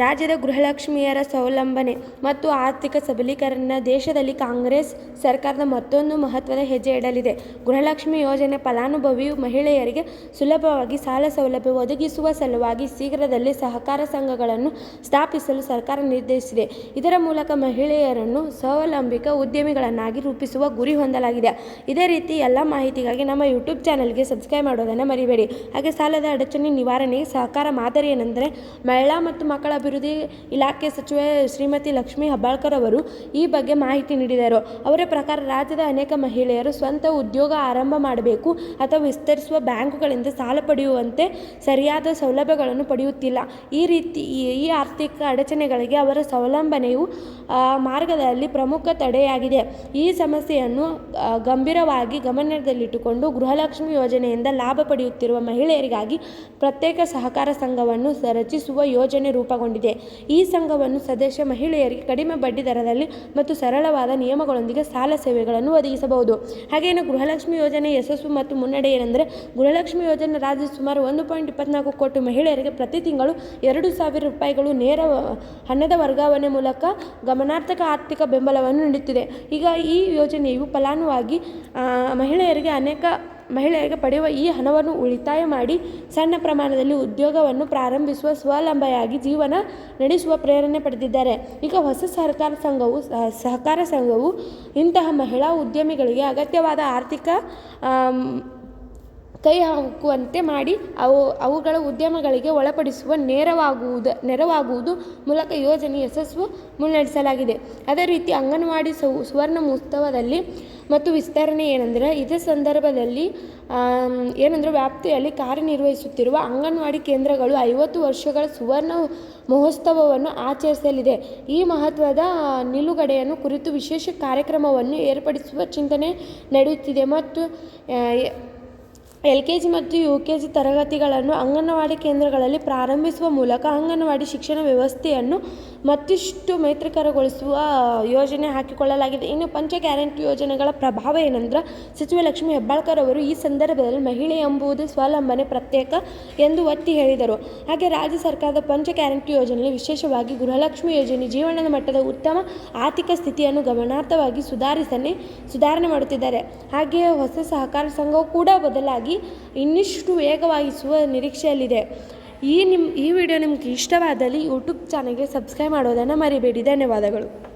ರಾಜ್ಯದ ಗೃಹಲಕ್ಷ್ಮಿಯರ ಸ್ವಾವಲಂಬನೆ ಮತ್ತು ಆರ್ಥಿಕ ಸಬಲೀಕರಣ ದೇಶದಲ್ಲಿ ಕಾಂಗ್ರೆಸ್ ಸರ್ಕಾರದ ಮತ್ತೊಂದು ಮಹತ್ವದ ಹೆಜ್ಜೆ ಇಡಲಿದೆ. ಗೃಹಲಕ್ಷ್ಮಿ ಯೋಜನೆ ಫಲಾನುಭವಿ ಮಹಿಳೆಯರಿಗೆ ಸುಲಭವಾಗಿ ಸಾಲ ಸೌಲಭ್ಯ ಒದಗಿಸುವ ಸಲುವಾಗಿ ಶೀಘ್ರದಲ್ಲೇ ಸಹಕಾರ ಸಂಘಗಳನ್ನು ಸ್ಥಾಪಿಸಲು ಸರ್ಕಾರ ನಿರ್ಧರಿಸಿದೆ. ಇದರ ಮೂಲಕ ಮಹಿಳೆಯರನ್ನು ಸ್ವಾವಲಂಬಿಕ ಉದ್ಯಮಿಗಳನ್ನಾಗಿ ರೂಪಿಸುವ ಗುರಿ ಹೊಂದಲಾಗಿದೆ. ಇದೇ ರೀತಿ ಎಲ್ಲಾ ಮಾಹಿತಿಗಾಗಿ ನಮ್ಮ ಯೂಟ್ಯೂಬ್ ಚಾನಲ್ಗೆ ಸಬ್ಸ್ಕ್ರೈಬ್ ಮಾಡೋದನ್ನು ಮರಿಬೇಡಿ. ಹಾಗೆ ಸಾಲದ ಅಡಚಣೆ ನಿವಾರಣೆಗೆ ಸಹಕಾರ ಮಾದರಿ ಏನೆಂದರೆ ಮಹಿಳಾ ಮತ್ತು ಮಕ್ಕಳ ಅಭಿವೃದ್ಧಿ ಇಲಾಖೆ ಸಚಿವೆ ಶ್ರೀಮತಿ ಲಕ್ಷ್ಮೀ ಹಬ್ಬಾಳ್ಕರ್ ಅವರು ಈ ಬಗ್ಗೆ ಮಾಹಿತಿ ನೀಡಿದರು. ಅವರ ಪ್ರಕಾರ ರಾಜ್ಯದ ಅನೇಕ ಮಹಿಳೆಯರು ಸ್ವಂತ ಉದ್ಯೋಗ ಆರಂಭ ಮಾಡಬೇಕು ಅಥವಾ ವಿಸ್ತರಿಸುವ ಬ್ಯಾಂಕುಗಳಿಂದ ಸಾಲ ಪಡೆಯುವಂತೆ ಸರಿಯಾದ ಸೌಲಭ್ಯಗಳನ್ನು ಪಡೆಯುತ್ತಿಲ್ಲ. ಈ ರೀತಿ ಈ ಆರ್ಥಿಕ ಅಡಚಣೆಗಳಿಗೆ ಅವರ ಸ್ವಾವಲಂಬನೆಯು ಮಾರ್ಗದಲ್ಲಿ ಪ್ರಮುಖ ತಡೆಯಾಗಿದೆ. ಈ ಸಮಸ್ಯೆಯನ್ನು ಗಂಭೀರವಾಗಿ ಗಮನದಲ್ಲಿಟ್ಟುಕೊಂಡು ಗೃಹಲಕ್ಷ್ಮಿ ಯೋಜನೆಯಿಂದ ಲಾಭ ಪಡೆಯುತ್ತಿರುವ ಮಹಿಳೆಯರಿಗಾಗಿ ಪ್ರತ್ಯೇಕ ಸಹಕಾರ ಸಂಘವನ್ನು ರಚಿಸುವ ಯೋಜನೆ ರೂಪುಗೊಂಡಿದೆ. ಈ ಸಂಘವನ್ನು ಸದಸ್ಯ ಮಹಿಳೆಯರಿಗೆ ಕಡಿಮೆ ಬಡ್ಡಿ ದರದಲ್ಲಿ ಮತ್ತು ಸರಳವಾದ ನಿಯಮಗಳೊಂದಿಗೆ ಸಾಲ ಸೇವೆಗಳನ್ನು ಒದಗಿಸಬಹುದು. ಹಾಗೆಯೇ ಗೃಹಲಕ್ಷ್ಮಿ ಯೋಜನೆ ಯಶಸ್ಸು ಮತ್ತು ಮುನ್ನಡೆ ಏನೆಂದರೆ, ಗೃಹಲಕ್ಷ್ಮಿ ಯೋಜನೆ ರಾಜ್ಯ ಸುಮಾರು ಒಂದು ಪಾಯಿಂಟ್ ಇಪ್ಪತ್ನಾಲ್ಕು ಕೋಟಿ ಮಹಿಳೆಯರಿಗೆ ಪ್ರತಿ ತಿಂಗಳು ಎರಡು ಸಾವಿರ ರೂಪಾಯಿಗಳು ನೇರ ಹಣದ ವರ್ಗಾವಣೆ ಮೂಲಕ ಗಮನಾರ್ಥಕ ಆರ್ಥಿಕ ಬೆಂಬಲವನ್ನು ನೀಡುತ್ತಿದೆ. ಈಗ ಈ ಯೋಜನೆಯು ಫಲಾನುವಾಗಿ ಮಹಿಳೆಯರಿಗೆ ಪಡೆಯುವ ಈ ಹಣವನ್ನು ಉಳಿತಾಯ ಮಾಡಿ ಸಣ್ಣ ಪ್ರಮಾಣದಲ್ಲಿ ಉದ್ಯೋಗವನ್ನು ಪ್ರಾರಂಭಿಸುವ ಸ್ವಾವಲಂಬಿಯಾಗಿ ಜೀವನ ನಡೆಸುವ ಪ್ರೇರಣೆ ಪಡೆದಿದ್ದಾರೆ. ಈಗ ಹೊಸ ಸಹಕಾರ ಸಂಘವು ಇಂತಹ ಮಹಿಳಾ ಉದ್ಯಮಿಗಳಿಗೆ ಅಗತ್ಯವಾದ ಆರ್ಥಿಕ ಕೈ ಹಾಕುವಂತೆ ಮಾಡಿ ಅವು, ಅವುಗಳ ಉದ್ಯಮಗಳಿಗೆ ಒಳಪಡಿಸುವ ನೆರವಾಗುವುದು ನೆರವಾಗುವುದು ಮೂಲಕ ಯೋಜನೆ ಯಶಸ್ಸು ಮುನ್ನಡೆಸಲಾಗಿದೆ. ಅದೇ ರೀತಿ ಅಂಗನವಾಡಿ ಸುವರ್ಣ ಮಹೋತ್ಸವದಲ್ಲಿ ಮತ್ತು ವಿಸ್ತರಣೆ ಏನಂದರೆ, ಇದೇ ಸಂದರ್ಭದಲ್ಲಿ ವ್ಯಾಪ್ತಿಯಲ್ಲಿ ಕಾರ್ಯನಿರ್ವಹಿಸುತ್ತಿರುವ ಅಂಗನವಾಡಿ ಕೇಂದ್ರಗಳು ಐವತ್ತು ವರ್ಷಗಳ ಸುವರ್ಣ ಮಹೋತ್ಸವವನ್ನು ಆಚರಿಸಲಿದೆ. ಈ ಮಹತ್ವದ ನಿಲುಗಡೆಯನ್ನು ಕುರಿತು ವಿಶೇಷ ಕಾರ್ಯಕ್ರಮವನ್ನು ಏರ್ಪಡಿಸುವ ಚಿಂತನೆ ನಡೆಯುತ್ತಿದೆ ಮತ್ತು ಎಲ್ಕೆಜಿ ಮತ್ತು ಯು ಕೆ ಜಿ ತರಗತಿಗಳನ್ನು ಅಂಗನವಾಡಿ ಕೇಂದ್ರಗಳಲ್ಲಿ ಪ್ರಾರಂಭಿಸುವ ಮೂಲಕ ಅಂಗನವಾಡಿ ಶಿಕ್ಷಣ ವ್ಯವಸ್ಥೆಯನ್ನು ಮತ್ತಿಷ್ಟು ಮೈತ್ರಿಕರಗೊಳಿಸುವ ಯೋಜನೆ ಹಾಕಿಕೊಳ್ಳಲಾಗಿದೆ. ಇನ್ನು ಪಂಚ ಗ್ಯಾರಂಟಿ ಯೋಜನೆಗಳ ಪ್ರಭಾವ ಏನಂದ್ರೆ, ಸಚಿವ ಲಕ್ಷ್ಮೀ ಹೆಬ್ಬಾಳ್ಕರ್ ಅವರು ಈ ಸಂದರ್ಭದಲ್ಲಿ ಮಹಿಳೆ ಎಂಬುದು ಸ್ವಾವಲಂಬನೆ ಪ್ರತ್ಯೇಕ ಎಂದು ಒತ್ತಿ ಹೇಳಿದರು. ಹಾಗೆ ರಾಜ್ಯ ಸರ್ಕಾರದ ಪಂಚ ಗ್ಯಾರಂಟಿ ಯೋಜನೆಯಲ್ಲಿ ವಿಶೇಷವಾಗಿ ಗೃಹಲಕ್ಷ್ಮಿ ಯೋಜನೆ ಜೀವನದ ಮಟ್ಟದ ಉತ್ತಮ ಆರ್ಥಿಕ ಸ್ಥಿತಿಯನ್ನು ಗಮನಾರ್ಹವಾಗಿ ಸುಧಾರಣೆ ಮಾಡುತ್ತಿದ್ದಾರೆ ಹಾಗೆಯೇ ಹೊಸ ಸಹಕಾರ ಸಂಘವು ಕೂಡ ಬದಲಾಗಿ ಇನ್ನಷ್ಟು ವೇಗವಾಗಿಸುವ ನಿರೀಕ್ಷೆಯಲ್ಲಿದೆ. ಈ ಈ ವಿಡಿಯೋ ನಿಮಗೆ ಇಷ್ಟವಾದಲ್ಲಿ ಯೂಟ್ಯೂಬ್ ಚಾನಲ್ಗೆ ಸಬ್ಸ್ಕ್ರೈಬ್ ಮಾಡೋದನ್ನು ಮರಿಬೇಡಿ. ಧನ್ಯವಾದಗಳು.